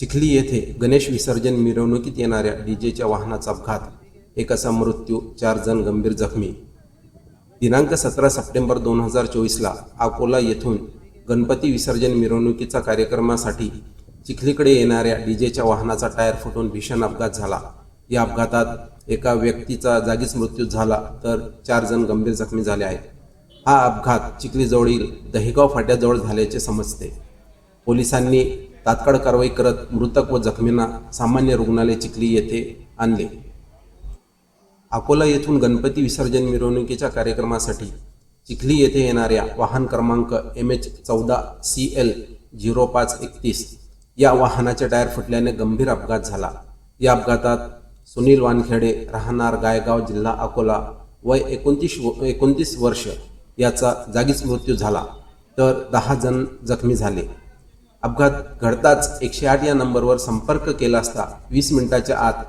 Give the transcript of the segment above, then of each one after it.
चिखली येथे गणेश विसर्जन मिरवणुकीत येणाऱ्या डीजेच्या वाहनाचा अपघात एकाचा मृत्यू चार जण गंभीर जखमी. दिनांक सतरा सप्टेंबर दोन हजार चोवीसला अकोला येथून गणपती विसर्जन मिरवणुकीचा कार्यक्रमासाठी चिखलीकडे येणाऱ्या डीजेच्या वाहनाचा टायर फुटून भीषण अपघात झाला. या अपघातात एका व्यक्तीचा जागीच मृत्यू झाला तर चार जण गंभीर जखमी झाले आहेत. हा अपघात चिखलीजवळील दहेगाव फाट्याजवळ झाल्याचे समजते. पोलिसांनी तात्काळ कारवाई करत मृतक व जखमींना सामान्य रुग्णालय चिखली येथे आणले. अकोला येथून गणपती विसर्जन मिरवणुकीच्या कार्यक्रमासाठी चिखली येथे येणाऱ्या वाहन क्रमांक एम एच चौदा सी एल झिरो पाच एकतीस या वाहनाचे टायर फुटल्याने गंभीर अपघात झाला. या अपघातात सुनील वानखेडे राहणार गायगाव जिल्हा अकोला वय एकोणतीस एकोणतीस वर्ष याचा जागीच मृत्यू झाला तर दहा जण जखमी झाले. अपघात घडताच एकशे आठ या नंबरवर संपर्क केला असता वीस मिनिटाच्या आत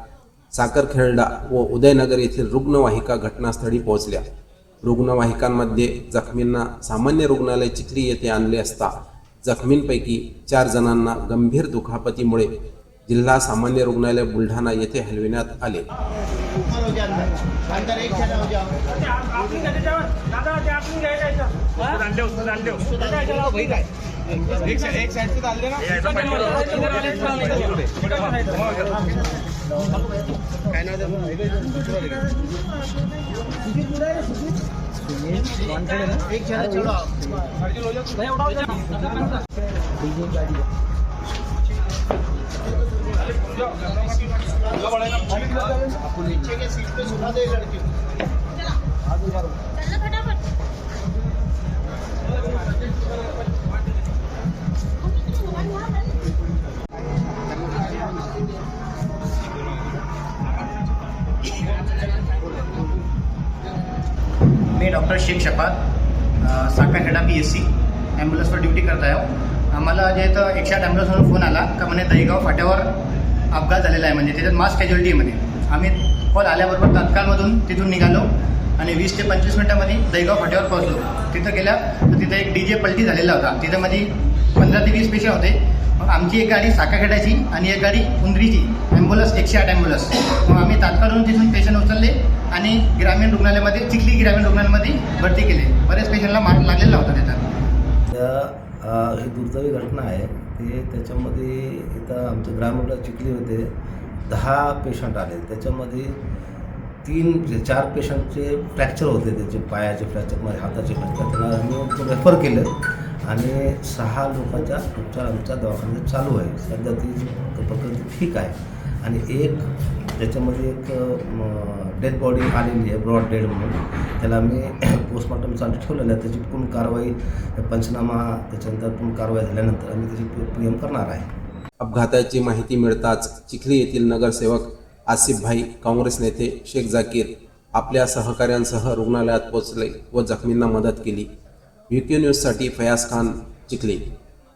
साखरखेरडा व उदयनगर येथील रुग्णवाहिका घटनास्थळी पोहोचल्या. रुग्णवाहिकांमध्ये जखमींना सामान्य रुग्णालय चिखली येथे आणले असता जखमींपैकी चार जणांना गंभीर दुखापतीमुळे जिल्हा सामान्य रुग्णालय बुलढाणा येथे हलविण्यात आले. एक आपण घ्यायचं साइड एक साइड से डाल देना एक जना छोड़ो पीछे के सीट पे सुना दे लड़के मी डॉक्टर शेख शपात साखरखेडा पी एस सी ॲम्ब्युलन्सवर ड्युटी करत आहे. आम्हाला जे तर एकशे आठ ॲम्ब्युलन्सवर फोन आला का म्हणे दहीगाव फाट्यावर अपघात झालेला आहे म्हणजे त्याच्यात मास कॅज्युअलिटीमध्ये आम्ही कॉल आल्याबरोबर तात्काळमधून तिथून निघालो आणि वीस ते पंचवीस मिनटामध्ये दहीगाव फाट्यावर पोहोचलो. तिथं गेल्या तर तिथं एक डी जे पलटी झालेला होता. तिथं मध्ये पंधरा ते वीस पेशंट होते. मग आमची एक गाडी साखरखेड्याची आणि एक गाडी उंदरीची ॲम्ब्युलन्स एकशे आठ ॲम्ब्युलन्स मग आम्ही तात्काळून तिथून पेशंट उचलले. आणि ग्रामीण रुग्णालयामध्ये चिखली ग्रामीण रुग्णालयामध्ये भरती केले. बऱ्याच पेशंटला मार लागलेला होता त्याच्यात त्या ही दुर्दैवी घटना आहे. ते त्याच्यामध्ये इथं आमच्या ग्रामीणला चिखली होते. दहा पेशंट आले. त्याच्यामध्ये तीन म्हणजे चार पेशंटचे फ्रॅक्चर होते. त्याचे पायाचे फ्रॅक्चर म्हणजे हाताचे फ्रॅक्चर. त्यांना मी रेफर केलं. आणि सहा लोकांचा उपचार आमच्या दवाखान्यात चालू आहे. सध्या ती प्रकृती ठीक आहे. आणि एक त्याच्यामध्ये एक डेड बॉडी आलेली आहे ब्रॉड डेड म्हणून. त्याला आम्ही पोस्टमॉर्टमसाठी ठेवलेलं आहे. त्याची पूर्ण कारवाई पंचनामा त्याच्यानंतर पूर्ण कारवाई झाल्यानंतर आम्ही त्याची पी एम करणार आहे. अपघाताची माहिती मिळताच चिखली येथील नगरसेवक आसिफ भाई काँग्रेस नेते शेख जाकीर आपल्या सहकाऱ्यांसह रुग्णालयात पोहोचले व जखमींना मदत केली. व्ही न्यूजसाठी फयाज खान चिखली.